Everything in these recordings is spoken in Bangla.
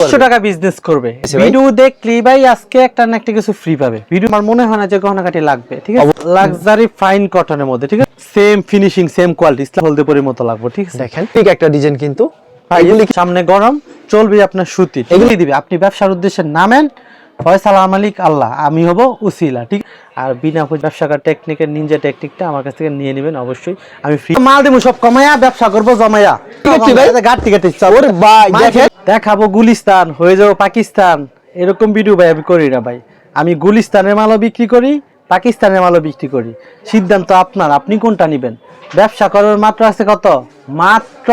পাঁচশো টাকা বিজনেস করবে। আচ্ছা ভিডিও দেখলি ভাই আজকে একটা না একটা কিছু ফ্রি পাবে। ভিডিও আমার মনে হয় না যে গহনাকাটি লাগবে ঠিক আছে? লাক্সারি ফাইন কটনের মধ্যে ঠিক আছে? Same finishing same quality Islam হলদেপুরের মতো লাগবে ঠিক আছে? দেখেন ঠিক একটা ডিজাইন কিন্তু। ভাই এগুলি কি- সামনে গরম চলবে আপনার সুতি এগুলি দিবে। আপনি ব্যবসার উদ্দেশ্যে নামেন ফয়সাল মালিক আল্লাহ আমি হব উসিলা ঠিক? আর বিনা ব্যবসা টেকনিকের নিনজা টেকনিকটা আমার কাছ থেকে নিয়ে নেবেন অবশ্যই। আমি ফ্রি মাল দেবো সব কমায়া ব্যবসা করব জমায়া। ঠিক আছে ভাই। গাড়ি থেকে ওরে ভাই, দেখেন। দেখাবো গুলিস্তান হয়ে যাব পাকিস্তান। এরকম ভিডিও ভাই আমি করি না ভাই। আমি গুলিস্তানের মালও বিক্রি করি পাকিস্তানের মালও বিক্রি করি। সিদ্ধান্ত আপনার আপনি কোনটা নেবেন? ব্যবসা করার মাত্র আছে কত? মাত্র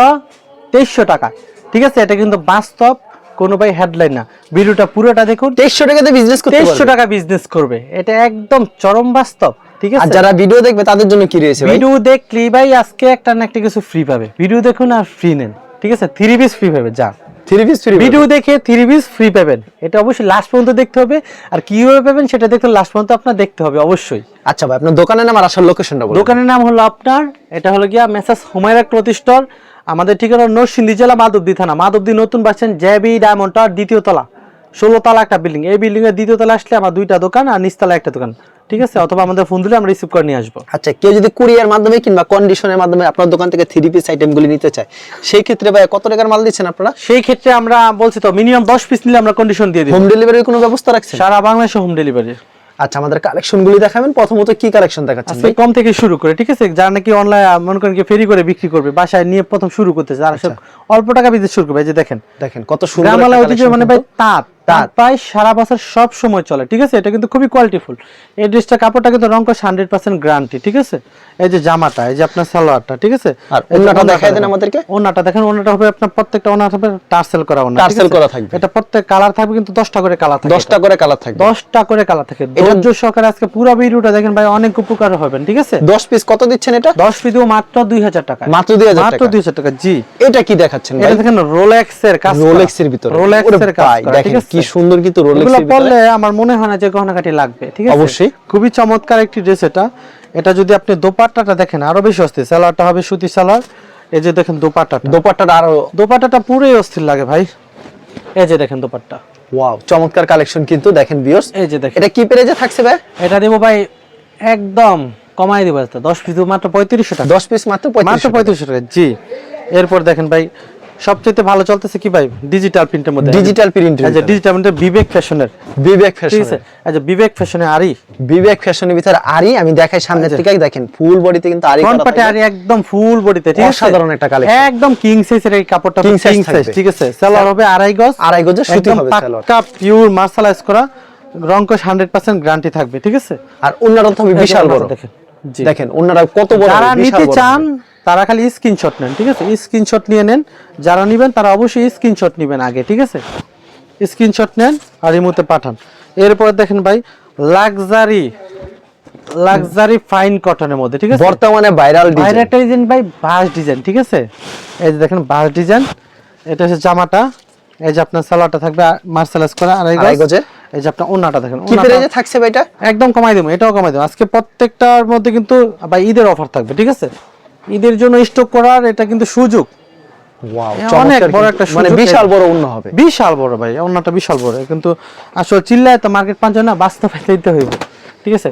তেইশশো টাকা। ঠিক আছে? এটা কিন্তু বাস্তব কোনো ভাই হেডলাইন না। ভিডিওটা পুরোটা দেখুন। তেইশশো টাকাতে বিজনেস করতে তেইশশো টাকা বিজনেস করবে। এটা একদম চরম বাস্তব ঠিক আছে? যারা ভিডিও দেখবে তাদের জন্য কি রয়েছে ভিডিও দেখলি ভাই আজকে একটা না একটা কিছু ফ্রি পাবে। ভিডিও দেখুন আর ফ্রি নেন ঠিক আছে? থ্রি পিস ফ্রি পাবে যা থ্রি পিস ফ্রি ভিডিও দেখে থ্রি পিস ফ্রি পাবেন। এটা অবশ্যই লাস্ট পর্যন্ত দেখতে হবে। আর কীভাবে পাবেন সেটা দেখতে লাস্ট পর্যন্ত আপনার দেখতে হবে অবশ্যই। আচ্ছা ভাই আপনার দোকানের নাম আর আসার লোকেশনটা বলুন। দোকানের নাম হলো আপনার এটা হলো গিয়া মেসাস হুমায়রা ক্লথ স্টোর আমাদের ঠিকানা নরসিংদী জেলা মাধবদী থানা। মাধবদী নতুন বাসছেন জেবি ডায়মন্ড টাওয়ার দ্বিতীয় তলা। ষোলো তলা একটা বিল্ডিং। এই বিল্ডিং এর দ্বিতীয় তলা আসলে আমার দুইটা দোকান আর নিচতলা একটা দোকান। ঠিক আছে? অথবা আমাদের ফোন দিলে আমরা রিসিভ করে নিয়ে আসব। আচ্ছা কেউ যদি কুরিয়ার মাধ্যমে কিংবা কন্ডিশনের মাধ্যমে আপনার দোকান থেকে থ্রি পিস আইটেমগুলি নিতে চায় সেই ক্ষেত্রে ভাই কত টাকার মাল দিচ্ছেন আপনারা? সেই ক্ষেত্রে আমরা বলছি তো মিনিমাম দশ পিস নিলে আমরা কন্ডিশন দিয়ে দিই হোম ডেলিভারির কোনো ব্যবস্থা রাখছেন? সারা বাংলাদেশে হোম ডেলিভারি আচ্ছা আমাদের কালেকশনগুলি দেখাবেন প্রথমত কি কালেকশন দেখাচ্ছেন আজকে কম থেকে শুরু করে ঠিক আছে? যারা নাকি অনলাইন মনে করেন কি ফেরি করে বিক্রি করবে বাসায় নিয়ে প্রথম শুরু করতেছে যারা অল্প টাকা বিজনেস শুরু করবে এই যে দেখেন। দেখেন কত সুন্দর গ্রামালা ঐতিহ্য মানে ভাই তাঁত। তাঁত প্রায় সারা বছর সব সময় চলে ঠিক আছে? এটা কিন্তু খুবই কোয়ালিটিফুল এই ড্রেসটা কাপড়টা কিন্তু রং হান্ড্রেড পার্সেন্ট গ্যারান্টি ঠিক আছে? এই যে জামাটা এই যে আপনার সালোয়ারটা ঠিক আছে? আর দেখায় দেন আমাদেরকে। ওড়নাটা দেখেন ওড়নাটা হবে আপনার প্রত্যেকটা হবে টার্সেল করা টার্সেল করা থাকবে। এটা প্রত্যেক কালার থাকবে কিন্তু দশটা করে কালার থাকবে দশটা করে কালার থাকবে। দশটা করে কালার থাকে। ধৈর্য সহকারে আজকে পুরো ভিডিওটা দেখেন ভাই অনেক উপকার হবেন ঠিক আছে? দশ পিস কত দিচ্ছেন এটা? দশ ভিডিও মাত্র দুই হাজার টাকা। মাত্র 2000 মাত্র টাকা। দুই হাজার টাকা জি। এটা কি দেখাচ্ছেন ভাই? এটা দেখেন রোলেক্স এর কাজ রোলেক্স এর ভিতরে। রোলেক্স ওরে এর কাজ ঠিক আছে? কি সুন্দর কিন্তু রোলেক্স এগুলো পরলে আমার মনে হয় না যে গহনাকাটি লাগবে ঠিক আছে? অবশ্যই। খুবই চমৎকার একটি ড্রেস এটা। এটা যদি আপনি দোপাট্টাটা দেখেন আরও বেশি অস্থির। সালোয়ারটা হবে সুতি সালোয়ার। এই যে দেখেন দোপাট্টাটা। দোপাট্টাটা আরও দোপাট্টাটা পুরোই অস্থির লাগে ভাই। এই যে দেখেন দোপাট্টা। ওয়াও চমৎকার কালেকশন কিন্তু দেখেন ভিউয়ার্স এই যে দেখেন। এটা কি পেরেজে থাকছে ভাই? এটা দেবো ভাই একদম কমাই দিব দশ পিস মাত্র পঁয়ত্রিশশো টাকা। 10 পিস মাত্র মাত্র 35 টাকা জি। এরপর দেখেন ভাই সবচেয়ে ভালো চলতেছে কি ভাই? ডিজিটাল প্রিন্টের মধ্যে। ডিজিটাল প্রিন্ট যে ডিজিটাল প্রিন্টের বিবেক ফ্যাশনের বিবেক ফ্যাশন এই বিবেক ফ্যাশনে আরি বিবেক ফ্যাশনের ভিতরে আরি আমি দেখাই সামনে থেকে দেখেন ফুল বডিতে কিন্তু আরি ফ্রন্ট পাটে আরি একদম ফুল বডিতে ঠিক আছে? অসাধারণ একটা collection। একদম কিং সাইজের এই কাপড়টা কিং সাইজ ঠিক আছে? সেলার হবে আড়াই গজ। আড়াই গজের সুতি হবে সালোয়ার। পাক্কা পিওর মার্শালাইজ করা। রংকশ 100% গ্যারান্টি থাকবে ঠিক আছে? আর এই যে বিশাল বড়। দেখেন। দেখেন ওন্নাটা কত বড় যারা নিতে চান। তারা খালি স্ক্রিনশট নেন ঠিক আছে? স্ক্রিনশট নিয়ে নেন যারা নেবেন তারা অবশ্যই স্ক্রিনশট নেবেন আগে ঠিক আছে? স্ক্রিনশট নেন আর ইমুতে পাঠান। এরপর দেখেন ভাই লাক্সারি লাক্সারি ফাইন কটনের মধ্যে ঠিক আছে? বর্তমানে ভাইরাল ডিজাইন একটা ডিজাইন ভাই বাস ডিজাইন ঠিক আছে? এই যে দেখেন বাস ডিজাইন এটা হচ্ছে জামাটা এই যে আপনার সালোয়ারটা থাকবে মার্শালাইজ করা আড়াই আড়াই গজ। এই যে আপনার ওন্নাটা দেখেন কি পেরেজে থাকছে ভাই এটা? একদম কমাই দেবো এটাও কমাই দেবো। আজকে প্রত্যেকটার মধ্যে কিন্তু ভাই ঈদের অফার থাকবে ঠিক আছে? ঈদের জন্য স্টক করার এটা কিন্তু সুযোগ। অনেক বড় একটা মানে বিশাল বড় অন্য হবে। বিশাল বড় ভাই অন্যটা বিশাল বড়। কিন্তু আসলে চিল্লায় তো মার্কেট পাঞ্চ না বাস্তবে দিতে হইব। ঠিক আছে?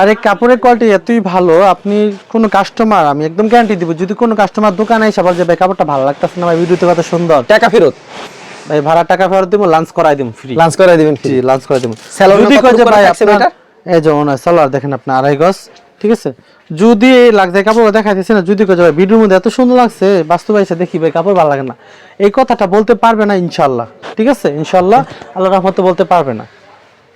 আর এই কাপড়ের কোয়ালিটি এতই ভালো আপনি কোনো কাস্টমার আমি একদম গ্যারান্টি দিব যদি কোনো কাস্টমার দোকানে এসে বলে যে ভাই কাপড়টা ভালো লাগতেছে না ভাই ভিডিওতে কত সুন্দর। টাকা ফেরত? ভাই ভাড়া টাকা ফেরত দিব লাঞ্চ করাই দিব ফ্রি লাঞ্চ করে দিবেন জি লাঞ্চ করে দেবো। যদি কয় যে ভাই আপনার এটা? এই যে সালোয়ার দেখেন আপনি আড়াই গজ ঠিক আছে? যদি লাগছে কাপড় দেখাইতেছে না যদি কয় ভিডিওর মধ্যে এত সুন্দর লাগছে বাস্তবে এসে দেখি ভাই কাপড় ভালো লাগে না। এই কথাটা বলতে পারবে না ইনশাল্লাহ ঠিক আছে? ইনশাল্লাহ আল্লাহ রহমতে বলতে পারবে না।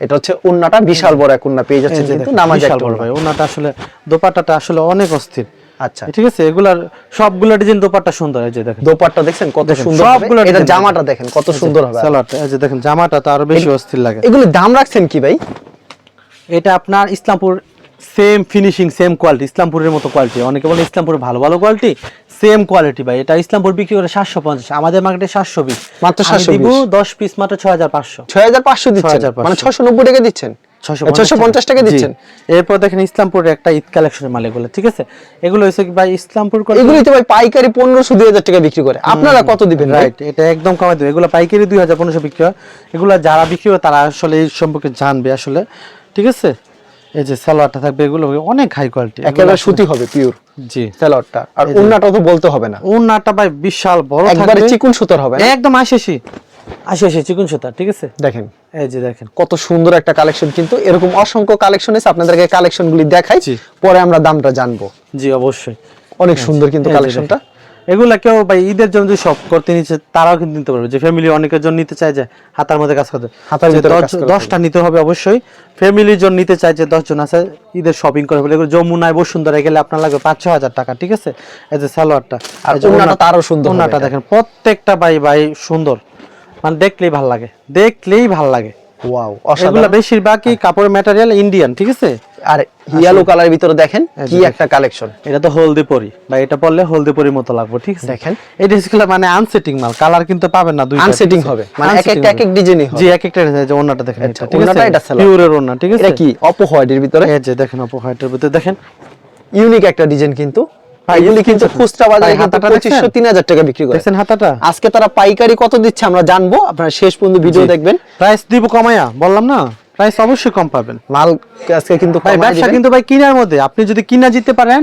এটা হচ্ছে ওন্নাটা বিশাল বড় এক ওন্না পেয়ে যাচ্ছে কিন্তু নামাজ একটা বড় ভাই ওনাটা আসলে দোপাট্টাটা আসলে অনেক অস্থির। আচ্ছা। ঠিক আছে? এগুলার সবগুলো ডিজাইন দোপাট্টা সুন্দর এই যে দেখেন। দোপাট্টা দেখছেন কত সুন্দর সবগুলো এটা জামাটা দেখেন। কত সুন্দর হবে। সালোয়ারটা এই যে দেখেন জামাটা তো আরও বেশি অস্থির লাগে। এগুলো দাম রাখছেন কি ভাই? এটা আপনার Islampur same finishing same quality ইসলামপুরের মতো কোয়ালিটি অনেকে বলে ইসলামপুর ভালো ভালো কোয়ালিটি সেম কোয়ালিটি ভাই। এটা ইসলামপুর বিক্রি করে সাতশো পঞ্চাশ। আমাদের মার্কেটে সাতশো পিস মাত্র 720 দিব দশ পিস মাত্র ছয় হাজার পাঁচশো। ছয় হাজার পাঁচশো দিচ্ছেন? 6500 মানে ছশো নব্বই টাকা দিচ্ছেন? ছয়শো 650 টাকা দিচ্ছেন? এরপর দেখেন ইসলামপুরের একটা ঈদ কালেকশনের মাল এগুলো ঠিক আছে? এগুলো হচ্ছে ভাই ইসলামপুর এগুলি তো ভাই পাইকারি পনেরোশো দুই হাজার টাকা বিক্রি করে। আপনারা কত দিবেন রাইট এটা একদম কমাই দেবে। এগুলো পাইকারি দুই হাজার পনেরোশো বিক্রি হয়। এগুলো যারা বিক্রি হয় তারা আসলে এই সম্পর্কে জানবে আসলে ঠিক আছে? এই যে সালোয়ারটা থাকবে এগুলো অনেক হাই কোয়ালিটি একেবারে সুতি হবে পিওর জি। স্যালোয়ারটা আর উন্নাটাও তো বলতে হবে না। উন্নাটা ভাই বিশাল বড় একবারে থাকবে। চিকুন সুতার হবে? একদম আশি আশি। আশি চিকুন সুতা ঠিক আছে? দেখেন। এই যে দেখেন। কত সুন্দর একটা কালেকশন কিন্তু এরকম অসংখ্য কালেকশন এসে আপনাদেরকে কালেকশন গুলি দেখাই। পরে আমরা দামটা জানব। জি অবশ্যই। অনেক সুন্দর কিন্তু কালেকশনটা। এগুলা কেউ ভাই ঈদের জন্য যদি শপ করতে নিচ্ছে তারাও কিন্তু নিতে পারবে। যে ফ্যামিলি অনেকের জন্য নিতে চায় যে হাতার মধ্যে কাজ করতে হাতার যে দশটা নিতে হবে অবশ্যই। ফ্যামিলির জন্য নিতে চায় যে দশজন আছে ঈদের শপিং করে বলে এগুলো যমুনায় বসুন্ধরা গেলে আপনার লাগবে পাঁচ ছ হাজার টাকা ঠিক আছে? এই যে সালোয়ারটা। আর যে আরও সুন্দর এটা। দেখেন প্রত্যেকটা ভাই ভাই সুন্দর। মানে দেখলেই ভালো লাগে। দেখলেই ভালো লাগে। ওয়াও এগুলো বেশিরভাগই কাপড়ের ম্যাটেরিয়াল ইন্ডিয়ান ঠিক আছে? আর ইয়েলো কালারের ভিতরে দেখেন কি একটা কালেকশন এটা তো হলদি পরি বা এটা পরলে হলদি পরির মতো লাগবে ঠিক আছে? দেখেন। এই ড্রেসগুলো মানে আনসেটিং মাল কালার কিন্তু পাবেন না দুইটা আনসেটিং হবে। মানে এক একটা এক এক ডিজাইনই হবে। জি এক একটা ডিজাইন যে ওন্নাটা দেখেন আচ্ছা, এটা ঠিক আছে? এটা। পিওরের ওন্না ঠিক আছে? এটা কি অপো হোয়াইটের ভিতরে? এই যে দেখেন অপো হোয়াইটের ভিতরে। দেখেন ইউনিক একটা ডিজাইন কিন্তু। এগুলি কিন্তু খুচরা বাজারে কিন্তু পঁচিশশো তিন হাজার টাকা বিক্রি করে। হাতাটা। আজকে তারা পাইকারি কত দিচ্ছে আমরা জানব আপনারা শেষ পর্যন্ত ভিডিও দেখবেন। প্রাইস দিব কমায়া বললাম না? প্রাইস অবশ্যই কম পাবেন। মাল আজকে কিন্তু ব্যবসা কিন্তু ভাই কিনার মধ্যে। আপনি যদি কিনা জিততে পারেন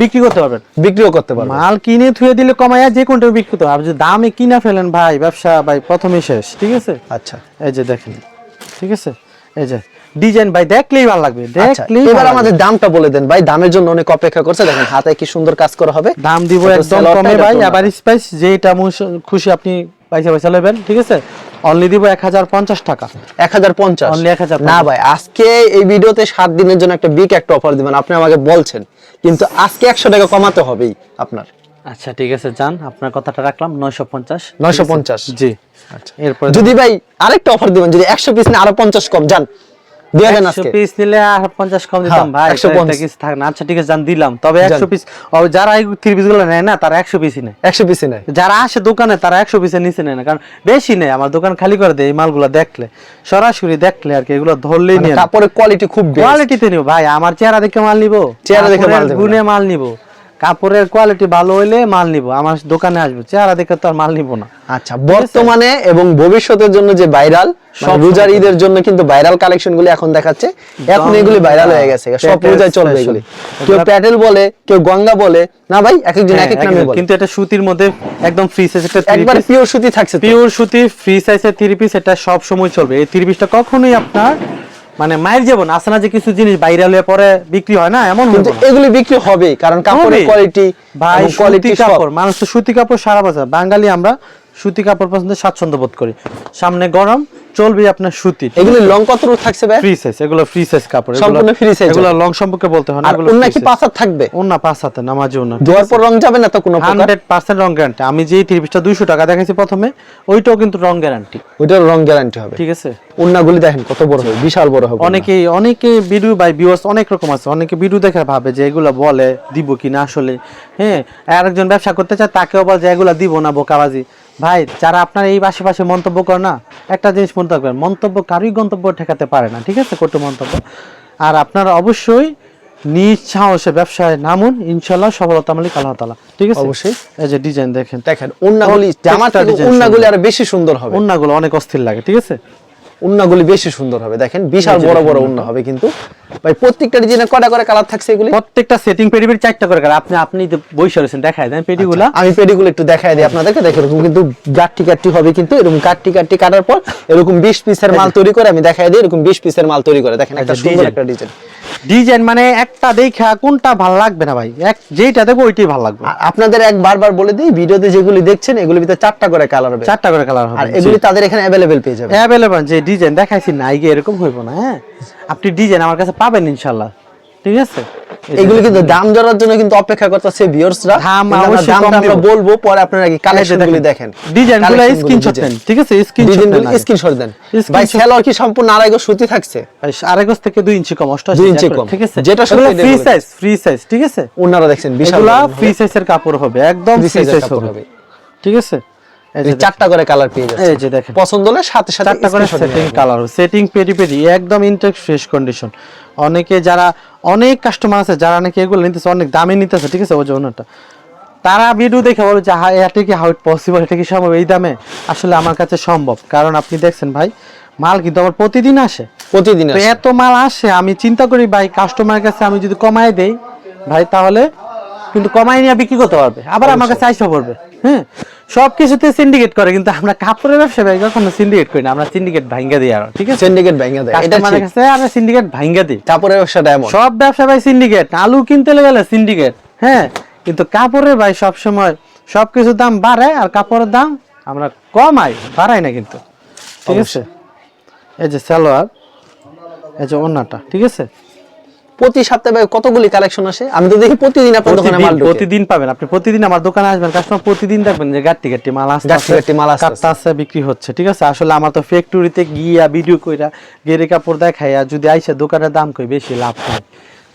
বিক্রি করতে পারবেন। বিক্রিও করতে পারবেন। মাল কিনে থুয়ে দিলে কমায়া যে কোনটা বিক্রি করতে হবে যদি দামে কিনা ফেলেন ভাই ব্যবসা ভাই প্রথমে শেষ ঠিক আছে? আচ্ছা। এই যে দেখেন ঠিক আছে? এই যে ডিজাইন ভাই দেখলেই ভালো লাগবে আচ্ছা দেখলেই এবার আমাদের দামটা বলে দেন ভাই দামের জন্য অনেক অপেক্ষা করছে দেখেন হাতে কি সুন্দর কাজ করা হবে। দাম দিব একদম কমে ভাই আবার স্পাইস যেটা খুশি আপনি পয়সা পয়সা নেবেন ঠিক আছে? অনলি দিব এক হাজার পঞ্চাশ টাকা। এক হাজার পঞ্চাশ। Only 1050 না ভাই আজকে এই ভিডিওতে সাত দিনের জন্য একটা বিগ একটা অফার দিবেন আপনি আমাকে বলছেন। কিন্তু আজকে একশো টাকা কমাতে হবেই আপনার। আচ্ছা ঠিক আছে যান আপনার কথাটা রাখলাম নয়শো পঞ্চাশ। 950 জি। আচ্ছা। এরপরে যদি ভাই আরেকটা অফার দিবেন যদি একশো পিস না আরও পঞ্চাশ কম যান দিয়ে দেন একশো আজকে। পিস নিলে আর পঞ্চাশ কম দিতাম হ্যাঁ, ভাই 150 একটা কিছু না। আচ্ছা ঠিক আছে যান দিলাম। তবে একশো পিস যারা এই থ্রি পিসগুলো নেয় না তারা একশো পিসই নেয়। একশো পিসে নেয়। যারা আসে দোকানে তারা একশো পিসের নিচে নেয় না কারণ বেশি নেই আমার দোকান খালি করে দেয় এই মালগুলো দেখলে। সরাসরি দেখলে আর কি এগুলো ধরলেই মানে নিয়ে কাপড়ের কোয়ালিটি খুব কোয়ালিটিতে ভাই আমার চেহারা দেখে মাল নিব। চেহারা দেখে মাল গুণে মাল নিব। কাপড়ের কোয়ালিটি ভালো হইলে মাল নিব। আমার দোকানে আসব চেহারা দেখে তো আর মাল নিব না। আচ্ছা বর্তমানে এবং ভবিষ্যতের জন্য যে ভাইরাল সব রোজার ঈদের জন্য কিন্তু ভাইরাল কালেকশন গুলি এখন দেখাচ্ছে এখন এগুলি ভাইরাল হয়ে গেছে। সব রোজায় চলবে এগুলি। কেউ প্যাটেল বলে কেউ গঙ্গা বলে না ভাই এক একজন এক এক হ্যাঁ, নামে বলে। কিন্তু এটা সুতির মধ্যে একদম ফ্রি সাইজ একটা একবার পিওর সুতি থাকছে পিওর সুতি ফ্রি সাইজের থ্রি পিস এটা সব সময় চলবে। এই থ্রি পিসটা কখনোই আপনার মানে মায়ের জীবন আছে না যে কিছু জিনিস বাইরে হলে পরে বিক্রি হয় না? এমন কিন্তু এগুলি বিক্রি হবে কারণ কাপড়ের কোয়ালিটি ভাই কোয়ালিটি কাপড় মানুষ তো সুতি কাপড় সারা বছর বাঙালি আমরা সুতি কাপড় পছন্দ স্বাচ্ছন্দ্য বোধ করি। সামনে গরম চলবে আপনার সুতি। এগুলি লং কত রূপ থাকছে ভাই? ফ্রি সাইজ এগুলো ফ্রি সাইজ কাপড় এগুলো- সম্পূর্ণ free size এগুলো লং সম্পর্কে বলতে হয় না এগুলো free কি। পাঁচার থাকবে? ওন্না পাঁচ হাতে নামাজি ওন্না ধোয়ার পর রং যাবে না তো কোনো প্রকার? হান্ড্রেড পার্সেন্ট রং গ্যারান্টি আমি যেই পিসটা দুইশো টাকা দেখাইছি প্রথমে ওইটাও কিন্তু রং গ্যারান্টি ওইটার রং গ্যারান্টি হবে। ঠিক আছে? উন্নাগুলি দেখেন কত বড় হবে বিশাল বড় হবে অনেকেই অনেকে ভিডিও বাই ভিউয়ার্স অনেক রকম আছে। অনেকে ভিডিও দেখে ভাবে যে এগুলো বলে দিব কি না আসলে। হ্যাঁ আর একজন ব্যবসা করতে চায় তাকেও বলে যে এগুলো দিব না বোকাবাজি। ভাই যারা আপনার এই আশেপাশে মন্তব্য করে না একটা জিনিস মনে রাখবেন মন্তব্য কারোই গন্তব্য ঠেকাতে পারে না ঠিক আছে? কটু মন্তব্য। আর আপনারা অবশ্যই নিজ সাহসে ব্যবসায় নামুন ইনশাল্লাহ সফলতা মালিক আল্লাহ তালা ঠিক আছে? অবশ্যই। এই যে ডিজাইন দেখেন। দেখেন উন্নাগুলি জামাটা থেকে আরও বেশি সুন্দর হবে। ওন্নাগুলো অনেক অস্থির লাগে ঠিক আছে? উন্নাগুলি বেশি সুন্দর হবে। দেখেন বিশাল বড় বড় উন্না। হবে কিন্তু। ভাই প্রত্যেকটা ডিজাইনে কটা করে কালার থাকছে এগুলি? প্রত্যেকটা সেটিং পেডি পেডি চারটা করে কালার আপনি আপনি বইসা রয়েছেন দেখায় দেন পেডিগুলো। আমি পেডিগুলো একটু দেখায় দিই আপনাদেরকে। দেখে এরকম কিন্তু গাঠটি কাট্টি হবে কিন্তু এরকম কাট্টি কাটটি কাটার পর এরকম 20 পিসের মাল তৈরি করে আমি দেখায় দিই এরকম 20 পিসের মাল তৈরি করে। দেখেন একটা আচ্ছা, সুন্দর একটা ডিজাইন ডিজাইন মানে একটা দেখা কোনটা ভালো লাগবে না ভাই? এক যেইটা দেখব ওইটাই ভালো লাগবে। আপনাদের এক বারবার বলে দিই ভিডিওতে যেগুলি দেখছেন এগুলির ভিতরে চারটা করে কালার হবে। চারটা করে কালার হবে আর এগুলি তাদের এখানে অ্যাভেলেবেল পেয়ে যাবে অ্যাভেলেবেল যে ডিজাইন দেখাইছি না আইগে এরকম হইব না হ্যাঁ? আপনি ডিজাইন আমার কাছে পাবেন ইনশাল্লাহ ঠিক আছে? এগুলি কিন্তু দাম ধরার জন্য কিন্তু অপেক্ষা করতেছে ভিউয়ার্সরা দাম অবশ্যই কম আমরা বলব পরে আপনারা কি যে দেখেন ডিজাইনগুলো গুলো স্ক্রিনশট। নেন ঠিক আছে? স্ক্রিনশট নেন স্ক্রিনশট দেন। ভাই সেলর কি সম্পূর্ণ আড়াই গজ সুতি থাকছে? আড়াই গজ থেকে দুই ইঞ্চি কম অষ্টআশি দুই ইঞ্চি কম। ঠিক আছে? যেটা সত্যি ফ্রি সাইজ ফ্রি সাইজ ঠিক আছে? ওনারা দেখছেন বিশাল এগুলা ফ্রি সাইজের কাপড় হবে একদম ফ্রি size এর সাইজ কাপড় হবে। ঠিক আছে? চারটা করে কালার পেয়ে যাচ্ছে। এই যে দেখেন। পছন্দ হলে সাথে সাথে চারটা করে সেটিং কালার সেটিং পেরি পেরি একদম ইনটেক ফ্রেশ কন্ডিশন অনেকে যারা অনেক কাস্টমার আছে যারা নাকি এগুলো নিতেছে অনেক দামে নিতেছে ঠিক আছে ওই জন্যটা তারা ভিডিও দেখে বলে যে হ্যাঁ এটা কি হাউ পসিবল এটা কি সম্ভব? এই দামে? আসলে আমার কাছে সম্ভব। কারণ আপনি দেখছেন ভাই মাল কিন্তু আমার প্রতিদিন আসে। প্রতিদিন এত মাল আসে আমি চিন্তা করি ভাই কাস্টমারের কাছে আমি যদি কমাই দেই ভাই তাহলে কিন্তু কমাই নিয়ে বিক্রি করতে পারবে। আবার আমার কাছে আইসা পড়বে। হ্যাঁ? সব কিছুতে সিন্ডিকেট করে কিন্তু আমরা কাপড়ের ব্যবসা ভাই কখনো সিন্ডিকেট করি না। আমরা সিন্ডিকেট ভাঙ্গা দিই আর ঠিক আছে? সিন্ডিকেট ভেঙে দেয়। এটা ঠিক। কাছে আমরা সিন্ডিকেট ভাঙ্গা দিই। কাপড়ের ব্যবসাটা এমন। সব ব্যবসা ভাই সিন্ডিকেট আলু কিনতে গেলে সিন্ডিকেট হ্যাঁ? কিন্তু কাপড়ের ভাই সব সময় সব কিছুর দাম বাড়ায় আর কাপড়ের দাম আমরা কমাই বাড়াই না কিন্তু। ঠিক আছে? এই যে সালোয়ার এই যে ওন্নাটা ঠিক আছে? প্রতি সপ্তাহে কতগুলি কালেকশন আসে? আমি তো দেখি প্রতিদিন আপনার দোকানে মাল প্রতিদিন ঢোকে। প্রতিদিন পাবেন। আপনি প্রতিদিন আমার দোকানে আসবেন কাস্টমার প্রতিদিন দেখবেন যে গাট্টি গাট্টি মাল আসছে গাঁটটি গাঁটটি মাল আসছে। বিক্রি হচ্ছে ঠিক আছে? আসলে আমার তো ফ্যাক্টরিতে গিয়া ভিডিও কইরা গেরে কাপড় দেখাইয়া যদি আইসে দোকানের দাম কই বেশি লাভ হয়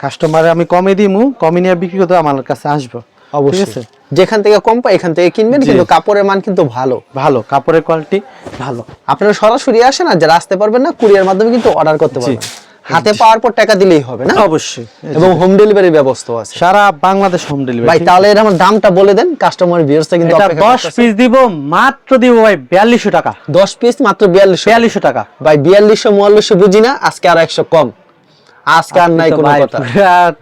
কাস্টমারে আমি কমে দিমু কমে নিয়ে বিক্রি করতে আমার কাছে আসব অবশ্যই। যেখান থেকে কম পাই এখান থেকে কিনবেন কিন্তু কাপড়ের মান কিন্তু ভালো। ভালো কাপড়ের কোয়ালিটি ভালো। আপনারা সরাসরি আসেন আর যারা আসতে পারবেন না কুরিয়ার মাধ্যমে কিন্তু অর্ডার করতে পারবেন। হাতে পাওয়ার পর টাকা দিলেই হবে না? অবশ্যই এবং হোম ডেলিভারি ব্যবস্থা আছে। সারা বাংলাদেশ হোম ডেলিভারি ভাই তাহলে এর আমার দামটা বলে দেন কাস্টমার ভিউয়ার্সটা কিন্তু এটা অপেক্ষা দশ করতেছে। পিস দিব মাত্র দিব ভাই বিয়াল্লিশশো টাকা। 10 পিস মাত্র 4200 বিয়াল্লিশশো টাকা। ভাই 4200 4200 বুঝিনা আজকে আর 100 কম। আজকে আর নাই কোনো কথা।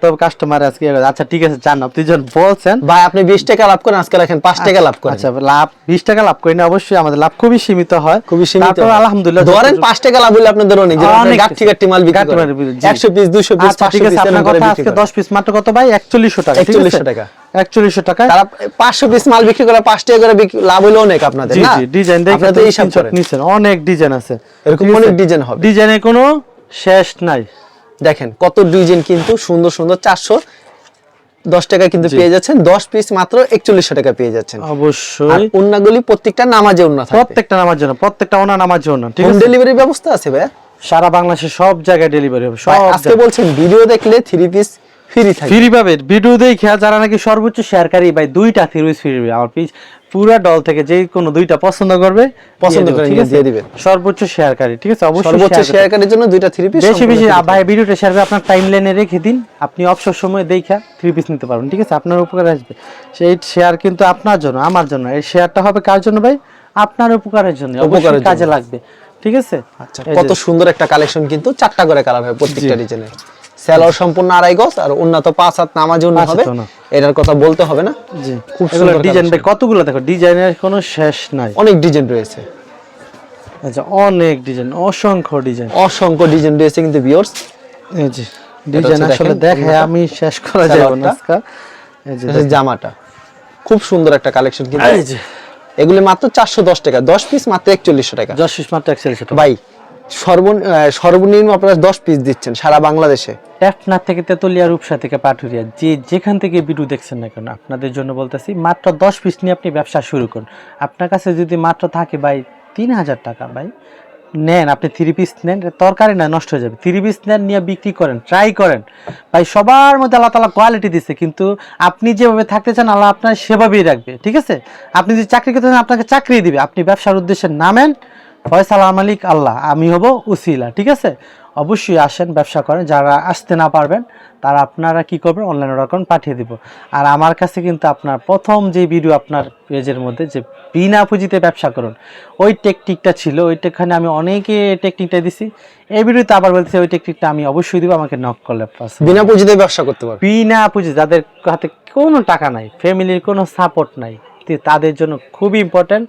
তো কাস্টমার আজকে আচ্ছা ঠিক আছে জান আপনি যখন বলছেন ভাই আপনি 20 টাকা লাভ করেন আজকে রাখেন 5 টাকা লাভ করেন। আচ্ছা লাভ বিশ টাকা লাভ করি না অবশ্যই আমাদের লাভ খুবই সীমিত হয়। খুবই সীমিত তারপর আলহামদুলিল্লাহ ধরেন যতটুকু- 5 টাকা লাভ হলে আপনাদের অনেক যেমন অনেক গাঠি কিছু। গাঠি মাল বিক্রি করেন। মাল 100 পিস 200 পিস আচ্ছা 500 পিস আপনার কথা আজকে করেন। দশ পিস মাত্র কত ভাই? একচল্লিশশো টাকা ঠিক 4100 টাকা। একচল্লিশশো টাকা? তারা 500 পিস মাল বিক্রি করে 5 টাকা করে লাভ হলো অনেক আপনাদের ডিজাইন দেখে করেন। অনেক ডিজাইন আছে। এরকম অনেক ডিজাইন হবে। ডিজাইনের কোনো শেষ নাই। দেখেন কত ডিজাইন কিন্তু সুন্দর সুন্দর 400 দশ টাকা কিন্তু পেয়ে যাচ্ছেন। 10 পিস মাত্র 4100 টাকা পেয়ে যাচ্ছেন। অবশ্যই। উন্নাগুলি প্রত্যেকটা নামাজে উন্না প্রত্যেকটা নামার জন্য প্রত্যেকটা ওনা নামার জন্য ঠিক হোম আছে? ডেলিভারি ব্যবস্থা আছে ভাই সারা বাংলাদেশে সব জায়গায় ডেলিভারি হবে সব আজকে বলছেন ভিডিও দেখলে থ্রি পিস ফ্রি থাকবে। ফ্রি পাবে। ভিডিও দেখে যারা নাকি সর্বোচ্চ শেয়ারকারী ভাই দুইটা ফ্রি আমার পিস পুরা দল থেকে যে কোনো দুইটা পছন্দ করবে পছন্দ করে ঠিক আছে? দিয়ে দিবেন। সর্বোচ্চ শেয়ারকারী ঠিক আছে? অবশ্যই সর্বোচ্চ শেয়ারকারীর জন্য দুইটা থ্রি পিস বেশি বেশি ভাই ভিডিওটা শেয়ার করে আপনার রেখে দিন। আপনি অবসর সময় দেখা থ্রি পিস নিতে পারবেন ঠিক আছে? আপনার উপকার আসবে। সেই শেয়ার কিন্তু আপনার জন্য আমার জন্য। এই শেয়ারটা হবে কার জন্য ভাই? আপনার উপকারের জন্য উপকারের কাজে লাগবে ঠিক আছে? আচ্ছা কত সুন্দর একটা কালেকশন কিন্তু চারটা করে কালার হয় প্রত্যেকটা জি। সেলর সম্পূর্ণ আড়াই গজ আর উন্নত পাঁচ হাত নামাজ হাত হবে। এটার কথা বলতে হবে না। জি। খুব সুন্দর ডিজাইন কতগুলো দেখো? ডিজাইনের কোনো শেষ নাই। অনেক ডিজাইন রয়েছে। আচ্ছা অনেক ডিজাইন অসংখ্য ডিজাইন। অসংখ্য ডিজাইন রয়েছে কিন্তু ভিউয়ার্স এই যে ডিজাইন আসলে দেখে আমি শেষ করা যাবে না এই যে জামাটা। খুব সুন্দর একটা কালেকশন কিন্তু। এই যে। এগুলি মাত্র চারশো দশ টাকা দশ পিস মাত্র একচল্লিশশো টাকা। দশ পিস মাত্র একচল্লিশ টাকা। ভাই সর্বন সর্বনিম্ন আপনারা দশ পিস দিচ্ছেন সারা বাংলাদেশে। টেফনা থেকে তেতুলিয়া রূপসা থেকে পাটুরিয়া, যে যেখান থেকে ভিডিও দেখছেন না কেন, আপনাদের জন্য বলতেছি, মাত্র দশ পিস নিয়ে আপনি ব্যবসা শুরু করুন। আপনার কাছে যদি মাত্র থাকে ভাই তিন হাজার টাকা ভাই, নেন আপনি থ্রি পিস নেন তরকারি না, নষ্ট হয়ে যাবে। থ্রি পিস নেন, নিয়ে বিক্রি করেন ট্রাই করেন। ভাই সবার মধ্যে আল্লাহ তালা কোয়ালিটি দিচ্ছে কিন্তু আপনি যেভাবে থাকতে চান, আল্লাহ আপনার সেভাবেই রাখবে, ঠিক আছে? আপনি যদি চাকরি করতে চান, আপনাকে চাকরি দিবে, আপনি ব্যবসার উদ্দেশ্যে নামেন ফয়সাল মালিক আল্লাহ আমি হব উসিলা ঠিক আছে? অবশ্যই আসেন ব্যবসা করেন। যারা আসতে না পারবেন তারা আপনারা কি করবেন? অনলাইন অর্ডার করুন পাঠিয়ে দিব। আর আমার কাছে কিন্তু আপনার প্রথম যে ভিডিও আপনার পেজের মধ্যে যে বিনা পুঁজিতে ব্যবসা করুন ওই টেকনিকটা ছিল। ওই টেকখানে আমি অনেকে টেকনিকটা দিছি। এই ভিডিওতে আবার বলতেছি ওই টেকনিকটা আমি অবশ্যই দিব। আমাকে নক করলে বিনা পুঁজিতে ব্যবসা করতে পারবে বিনা পুঁজি যাদের হাতে কোনো টাকা নাই ফ্যামিলির কোনো সাপোর্ট নাই তাদের জন্য খুবই ইম্পর্ট্যান্ট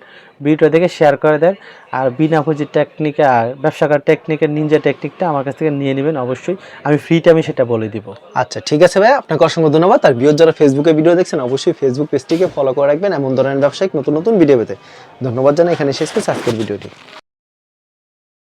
ভিডিও দেখে শেয়ার করে দেন। আর বিনা পুঁজির টেকনিকে আর ব্যবসা করার টেকনিকের নিনজা টেকনিকটা আমার কাছ থেকে নিয়ে নেবেন অবশ্যই। আমি ফ্রি আমি সেটা বলে দিব। আচ্ছা ঠিক আছে ভাই আপনাকে অসংখ্য ধন্যবাদ। আর ভিউর যারা ফেসবুকে ভিডিও দেখছেন, অবশ্যই ফেসবুক পেজটিকে ফলো করে রাখবেন। এমন ধরনের ব্যবসায়িক নতুন নতুন ভিডিও পেতে। ধন্যবাদ জানাই। এখানে শেষ করছি আজকের ভিডিওটি